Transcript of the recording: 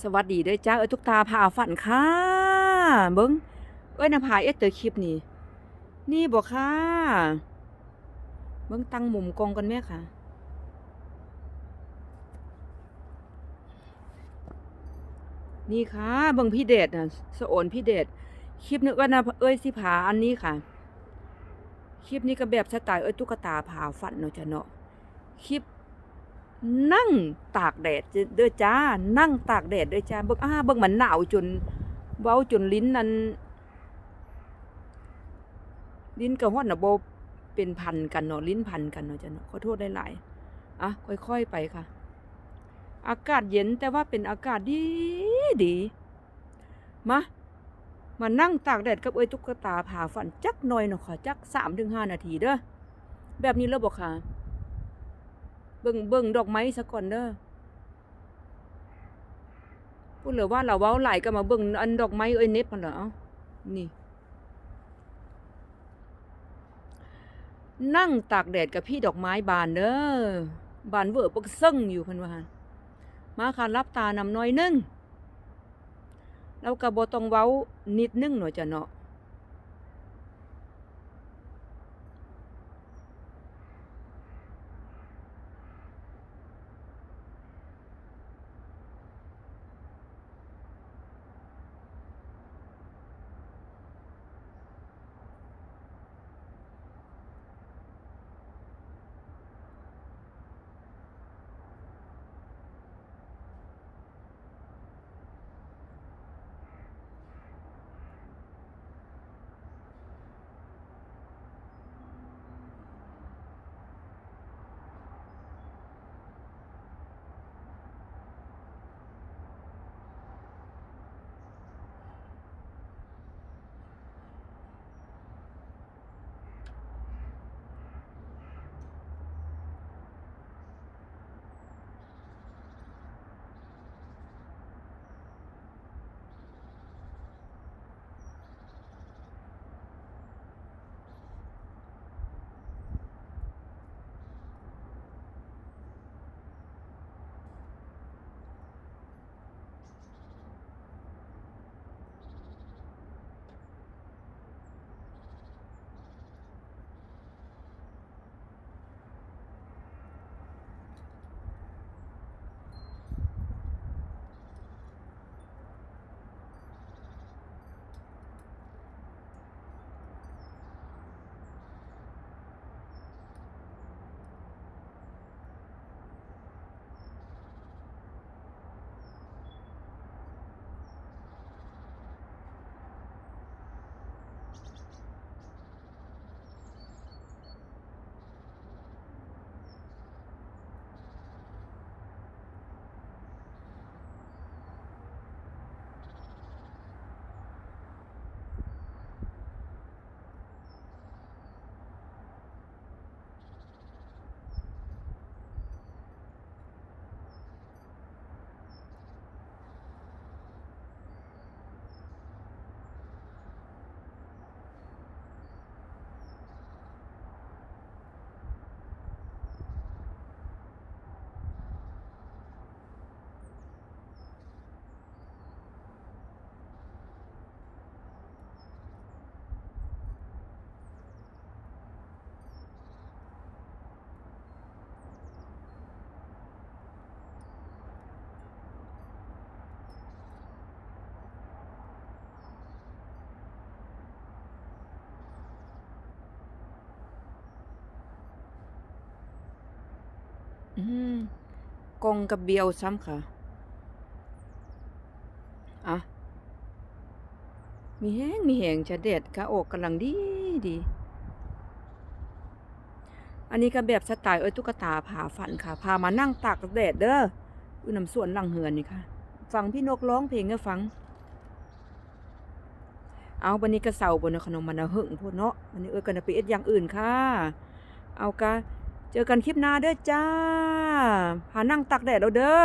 สวัสดีด้อจ้าเอ้ยทุกตาพาฝันค่ะเบิ้งเอ้ยนภาเอสเตอร์คลิปนี่ นี่บอกค่ะ เบิ้งตั้งมุมกองกันแม่ค่ะ นี่ค่ะ เบิ้งพี่เดชน่ะสโอนพี่เดชคลิปนึกว่านะเอ้ยสิผาอันนี้ค่ะ คลิปนี้ก็แบบสไตล์เอ้ยตุ๊กตาผาฝันเนาะจ้ะเนาะคลิป นั่งตากแดดเด้อจ้า นั่งตากแดดเด้อจ้าเบิ่งอ้าเบิ่งมันหนาวจน เว้าจนลิ้นนั้นลิ้นกับฮ้อนน่ะบ่เป็นพันกันเนาะลิ้นพันกันเนาะจ้ะเนาะขอโทษหลายๆอะค่อยๆไปค่ะ อากาศเย็นแต่ว่าเป็นอากาศดีดีมามานั่งตากแดดกับเอ้ยตุ๊กตาผ่าฝันจักหน่อยเนาะค่ะจัก3-5นาทีเด้อแบบนี้แล้วบ่ค่ะ เบิ่งเบิ่งดอกไม้ซะก่อนเด้อพูดเหลือว่าเราเว้าหลายก็มาเบิ่งอันดอกไม้เอ้ยเน็บมันเหรอนี่ นั่งตากแดดกับพี่ดอกไม้บานเด้อบานเวอร์ปกซึ่งอยู่เพิ่นว่านมาค่ะรับตานำน้อยนึงแล้วก็บ่ต้องเว้านิดนึงเนาะจ้ะเนาะ กงกับเบียวซ้ำค่ะอะมีแห้งมีแหงจะเด็ดค่ะอกกำลังดีดี อันนี้ก็แบบสไตล์เอ้ยตุ๊กตาผาฝันค่ะ พามานั่งตากแดดเด้ออยู่น้ำสวนหลังเหือนนี่ค่ะ ฟังพี่นกร้องเพลงก็ฟัง เอาวันนี้ก็เสาบนขนมมันนะหึงพูดเนาะวันนี้เอ้ยกันไปเอ็ดอย่างอื่นค่ะ เอากะ เจอกันคลิปหน้าเด้อจ้าหานั่งตักแดดเราเด้อ